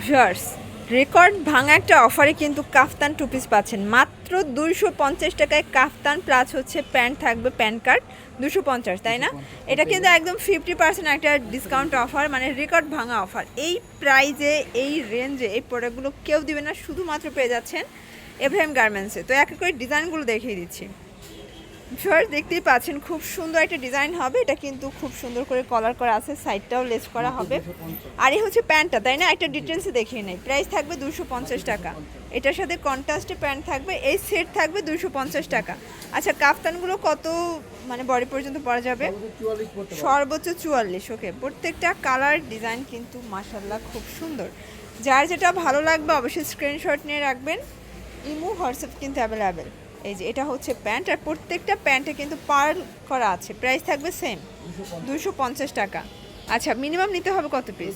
Viewers record ভাঙা একটা অফারে কিন্তু কাফতান টু পিস পাচ্ছেন। মাত্র দুইশো পঞ্চাশ টাকায় কাফতান প্লাস হচ্ছে প্যান্ট থাকবে প্যান কার্ড দুশো পঞ্চাশ তাই না? এটা কিন্তু একদম ফিফটি পার্সেন্ট একটা ডিসকাউন্ট অফার মানে রেকর্ড ভাঙা অফার এই প্রাইজে এই রেঞ্জে এই প্রোডাক্টগুলো কেউ দিবে না শুধুমাত্র পেয়ে যাচ্ছেন এভ্রাহিম গার্মেন্টসে তো এক এক করে ডিজাইনগুলো দেখিয়ে দিচ্ছি। ভিউয়ার্স, দেখতেই পাচ্ছেন, খুব সুন্দর একটা ডিজাইন হবে। এটা কিন্তু খুব সুন্দর করে কলার করা আছে সাইডটাও লেস করা হবে। আর এই হচ্ছে প্যান্টটা, তাই না? একটা ডিটেলসে দেখিয়ে নেই। প্রাইস থাকবে দুশো পঞ্চাশ টাকা। এটার সাথে কন্ট্রাস্টে প্যান্ট থাকবে, এই সেট থাকবে দুশো পঞ্চাশ টাকা। আচ্ছা কাফতানগুলো কত মানে বডি পর্যন্ত পরা যাবে? সর্বোচ্চ চুয়াল্লিশ ওকে প্রত্যেকটা কালার ডিজাইন কিন্তু মাসাল্লাহ খুব সুন্দর। যার যেটা ভালো লাগবে, অবশ্যই স্ক্রিনশট নিয়ে রাখবেন। ইমু, হোয়াটসঅ্যাপ কিন্তু অ্যাভেলেবেল এই যে এটা হচ্ছে প্যান্ট আর প্রত্যেকটা প্যান্টে কিন্তু পার্ল করা আছে। প্রাইস থাকবে সেম। দুশো পঞ্চাশ টাকা। আচ্ছা মিনিমাম নিতে হবে কত পিস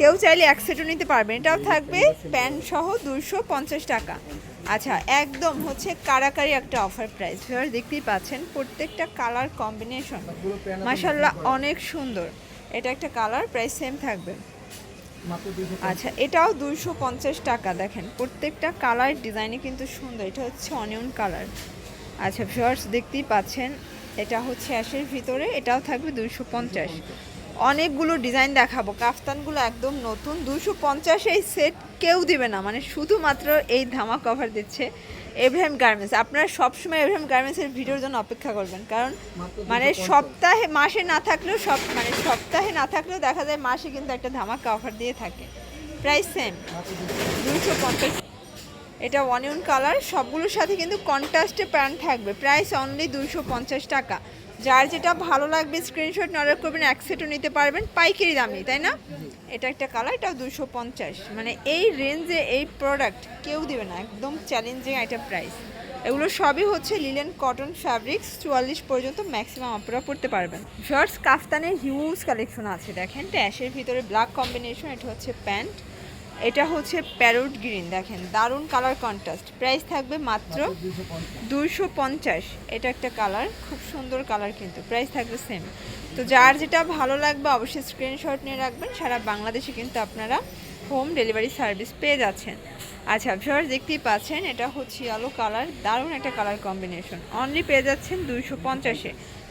কেউ চাইলে এক সেটও নিতে পারবেন। এটাও থাকবে প্যান্ট সহ দুশো পঞ্চাশ টাকা। আচ্ছা একদম হচ্ছে কারাকারি একটা অফার প্রাইস ভিউয়ার দেখতেই পাচ্ছেন প্রত্যেকটা কালার কম্বিনেশন মাশাল্লাহ অনেক সুন্দর। এটা একটা কালার প্রাইস সেম থাকবে। আচ্ছা এটাও দুইশো পঞ্চাশ টাকা দেখেন। প্রত্যেকটা কালার ডিজাইনে কিন্তু সুন্দর। এটা হচ্ছে অনিয়ন কালার আচ্ছা ভিউয়ার্স দেখতেই পাচ্ছেন এটা হচ্ছে অ্যাশের ভিতরে এটাও থাকবে দুইশো পঞ্চাশ। অনেকগুলো ডিজাইন দেখাবো। কাফতানগুলো একদম নতুন। দুশো পঞ্চাশ এই সেট কেউ দিবে না। মানে শুধুমাত্র এই ধামা কভার দিচ্ছে এভ্রাহিম গার্মেন্টস আপনারা সবসময় এভ্রাহিম গার্মেন্টসের ভিডিওর জন্য অপেক্ষা করবেন। কারণ মানে সপ্তাহে মাসে না থাকলেও সব মানে সপ্তাহে না থাকলেও দেখা যায় মাসে কিন্তু একটা ধামাকা অফার দিয়ে থাকে। প্রাইস সেম দুশো পঞ্চাশ। এটা অনিয়ন কালার সবগুলোর সাথে কিন্তু কন্ট্রাস্টে প্যান্ট থাকবে। প্রাইস অনলি দুশো পঞ্চাশ টাকা। যার যেটা ভালো লাগবে স্ক্রিনশট অর্ডার করবেন, এক সেটও নিতে পারবেন। পাইকারি দামে তাই না? এটা একটা কালার এটাও দুশো পঞ্চাশ। মানে এই রেঞ্জে এই প্রোডাক্ট কেউ দেবে না, একদম চ্যালেঞ্জিং একটা প্রাইস এগুলো সবই হচ্ছে লিলেন কটন ফ্যাব্রিক্স চুয়াল্লিশ পর্যন্ত ম্যাক্সিমাম আপনারা পড়তে পারবেন। শর্টস কাফতানের হিউজ কালেকশন আছে। দেখেন ট্যাশের ভিতরে ব্ল্যাক কম্বিনেশন এটা হচ্ছে প্যান্ট। এটা হচ্ছে প্যারোট গ্রিন, দেখেন, দারুণ কালার কন্ট্রাস্ট প্রাইস থাকবে মাত্র দুশো পঞ্চাশ। এটা একটা কালার খুব সুন্দর কালার কিন্তু প্রাইস থাকবে সেম তো যার যেটা ভালো লাগবে অবশ্যই স্ক্রিনশট নিয়ে রাখবেন, সারা বাংলাদেশে কিন্তু আপনারা হোম ডেলিভারি সার্ভিস পেয়ে যাচ্ছেন। আচ্ছা ভিউয়ার দেখতেই পাচ্ছেন, এটা হচ্ছে আলো কালার দারুণ একটা কালার কম্বিনেশন অনলি পেয়ে যাচ্ছেন দুইশো পঞ্চাশে।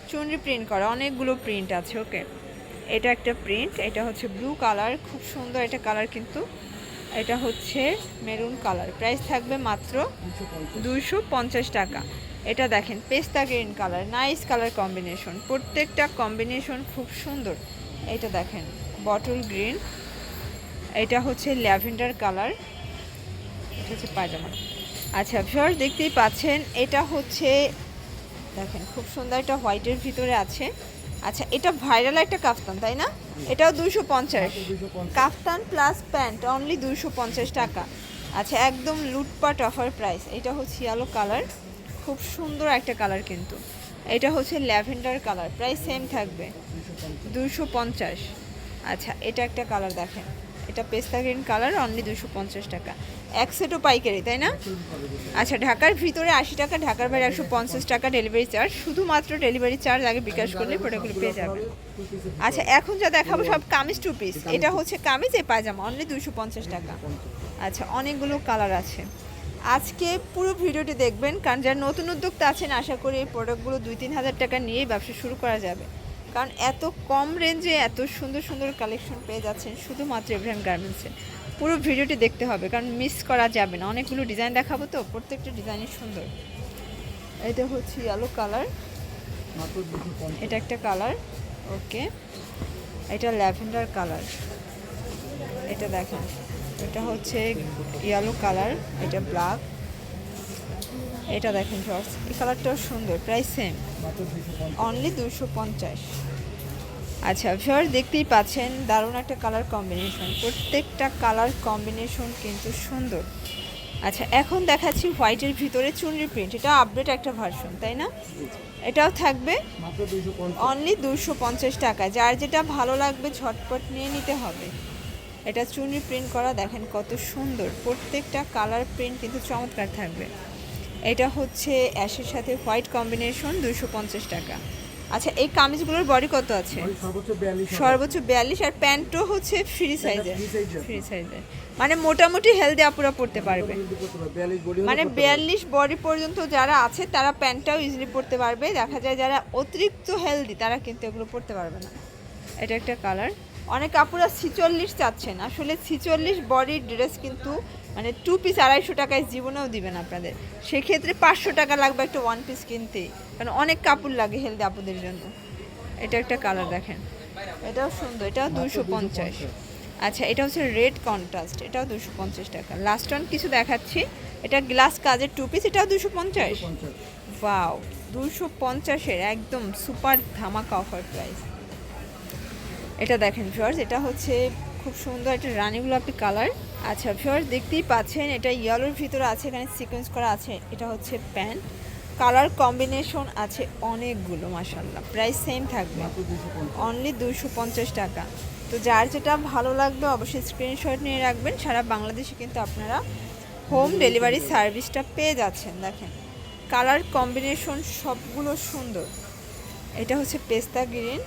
চুনরি প্রিন্ট করা, অনেকগুলো প্রিন্ট আছে ওকে এটা একটা প্রিন্ট এটা হচ্ছে ব্লু কালার খুব সুন্দর একটা কালার কিন্তু এটা হচ্ছে মেরুন কালার। প্রাইস থাকবে মাত্র দুশো পঞ্চাশ টাকা। এটা দেখেন, পেস্তা green colour, nice colour combination. প্রত্যেকটা কম্বিনেশন খুব সুন্দর। এটা দেখেন, বটল গ্রিন। এটা হচ্ছে ল্যাভেন্ডার কালার। এটা হচ্ছে পায়জামা। আচ্ছা ভিউয়ার্স, দেখতেই পাচ্ছেন, এটা হচ্ছে, দেখেন, খুব সুন্দর একটা হোয়াইটের ভিতরে আছে। আচ্ছা এটা ভাইরাল একটা কাফতান, তাই না? এটাও দুশো পঞ্চাশ। কাফতান প্লাস প্যান্ট অনলি দুশো পঞ্চাশ টাকা। আচ্ছা একদম লুটপাট অফার প্রাইস এটা হচ্ছে ইয়ালো কালার খুব সুন্দর একটা কালার কিন্তু। এটা হচ্ছে ল্যাভেন্ডার কালার প্রায় সেম থাকবে। দুশো পঞ্চাশ। আচ্ছা এটা একটা কালার দেখেন। এটা পেস্তা গ্রিন কালার অনলি দুশো পঞ্চাশ টাকা। এক সেটও পাইকারি, তাই না? আচ্ছা ঢাকার ভিতরে আশি টাকা, ঢাকার বাইরে একশো পঞ্চাশ টাকা ডেলিভারি চার্জ শুধুমাত্র ডেলিভারি চার্জ আগে বিকাশ করলে প্রোডাক্টগুলো পেয়ে যাবেন আচ্ছা এখন যা দেখাবো সব কামিজ টু পিস এটা হচ্ছে কামিজ এ পায়জামা অনলি দুশো পঞ্চাশ টাকা। আচ্ছা অনেকগুলো কালার আছে। আজকে পুরো ভিডিওটি দেখবেন, কারণ যারা নতুন উদ্যোক্তা আছেন, আশা করি এই প্রোডাক্টগুলো দুই তিন হাজার টাকা নিয়েই ব্যবসা শুরু করা যাবে। কারণ এত কম রেঞ্জে এত সুন্দর সুন্দর কালেকশন পেয়ে যাচ্ছেন শুধুমাত্র এভ্রাহিম গার্মেন্টসে পুরো ভিডিওটি দেখতে হবে, কারণ মিস করা যাবে না। অনেকগুলো ডিজাইন দেখাবো তো, প্রত্যেকটা ডিজাইনই সুন্দর। এটা হচ্ছে ইয়েলো কালার এটা একটা কালার ওকে এটা ল্যাভেন্ডার কালার এটা দেখেন। এটা হচ্ছে ইয়েলো কালার এটা ব্ল্যাক এটা দেখেন শর্টস এই কালারটাও সুন্দর প্রাইস সেম অনলি দুশো পঞ্চাশ। আচ্ছা ভিওর দেখতেই পাচ্ছেন, দারুণ একটা কালার কম্বিনেশন প্রত্যেকটা কালার কম্বিনেশন কিন্তু সুন্দর। আচ্ছা এখন দেখাচ্ছি হোয়াইটের ভিতরে চুনরি প্রিন্ট এটা আপডেট একটা ভার্সন তাই না? এটাও থাকবে। অনলি দুশো পঞ্চাশ টাকা। যার যেটা ভালো লাগবে, ঝটপট নিয়ে নিতে হবে। এটা চুনরি প্রিন্ট করা, দেখেন কত সুন্দর। প্রত্যেকটা কালার প্রিন্ট কিন্তু চমৎকার থাকবে। এটা হচ্ছে অ্যাশের সাথে হোয়াইট কম্বিনেশন দুশো পঞ্চাশ টাকা। আচ্ছা এই কামিজগুলোর বডি কত আছে? সর্বোচ্চ বিয়াল্লিশ আর প্যান্টও হচ্ছে ফ্রি সাইজের। ফ্রি সাইজের। মানে মোটামুটি হেলদি আপুরা পড়তে পারবে। মানে বিয়াল্লিশ বডি পর্যন্ত যারা আছে তারা প্যান্টটাও ইজিলি পড়তে পারবে। দেখা যায় যারা অতিরিক্ত হেলদি তারা কিন্তু এগুলো পরতে পারবে না। এটা একটা কালার। অনেক কাপড়া ছিচল্লিশ চাচ্ছেন। আসলে ছিচল্লিশ বডির ড্রেস কিন্তু মানে টু পিস আড়াইশো টাকায় জীবনেও দিবেন আপনাদের। সেক্ষেত্রে পাঁচশো টাকা লাগবে একটা ওয়ান পিস কিনতে। কারণ অনেক কাপড় লাগে হেলদি আপুদের জন্য। এটা একটা কালার দেখেন। এটাও সুন্দর এটাও দুশো পঞ্চাশ। আচ্ছা এটা হচ্ছে রেড কন্ট্রাস্ট এটাও দুশো পঞ্চাশ টাকা। লাস্ট ওয়ান কিছু দেখাচ্ছি। এটা গ্লাস কাজের টু পিস এটাও দুশো পঞ্চাশ? ওয়াও দুশো পঞ্চাশের একদম সুপার ধামাকা অফার প্রাইস এটা দেখেন ফিওর্স এটা হচ্ছে খুব সুন্দর একটা রানী গোলাপি কালার আচ্ছা ফিওর্স দেখতেই পাচ্ছেন, এটা ইয়েলোর ভিতরে আছে, এখানে সিকোয়েন্স করা আছে, এটা হচ্ছে প্যান্ট কালার কম্বিনেশন আছে অনেকগুলো মাসাল্লাহ প্রাইস সেম থাকবে। অনলি দুশো পঞ্চাশ টাকা। তো যার যেটা ভালো লাগবে, অবশ্যই স্ক্রিনশট নিয়ে রাখবেন। সারা বাংলাদেশে কিন্তু আপনারা হোম ডেলিভারি সার্ভিসটা পেয়ে যাচ্ছেন, দেখেন। কালার কম্বিনেশন সবগুলো সুন্দর। এটা হচ্ছে পেস্তা গ্রিন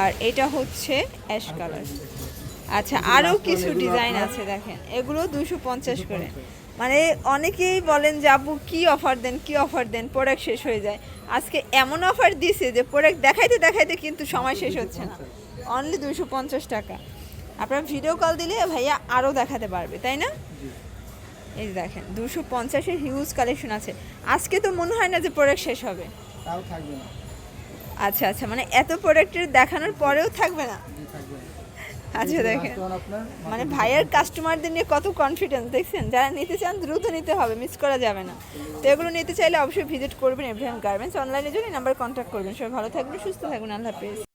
আর এটা হচ্ছে অ্যাশ কালার। আচ্ছা আরও কিছু ডিজাইন আছে দেখেন। এগুলো দুশো পঞ্চাশ করে। মানে অনেকেই বলেন যে আপু কী অফার দেন, কী অফার দেন প্রোডাক্ট শেষ হয়ে যায়। আজকে এমন অফার দিছে যে প্রোডাক্ট দেখাইতে দেখাইতে কিন্তু সময় শেষ হচ্ছে না। অনলি দুশো পঞ্চাশ টাকা। আপনার ভিডিও কল দিলে ভাইয়া আরও দেখাতে পারবে, তাই না? এই দেখেন দুশো পঞ্চাশের হিউজ কালেকশন আছে। আজকে তো মনে হয় না যে প্রোডাক্ট শেষ হবে। তাও থাকবে না। আচ্ছা আচ্ছা মানে এত প্রোডাক্টের দেখানোর পরেও থাকবে না? আচ্ছা দেখেন। মানে ভাইয়ের কাস্টমারদের নিয়ে কত কনফিডেন্স দেখছেন? যারা নিতে চান দ্রুত নিতে হবে মিস করা যাবে না। তো এগুলো নিতে চাইলে অবশ্যই ভিজিট করবেন এভরিয়ান গার্মেন্টস অনলাইনে জন্য নাম্বার কন্ট্যাক্ট করবেন। সবাই ভালো থাকবেন সুস্থ থাকবেন। আল্লাহ হাফেজ।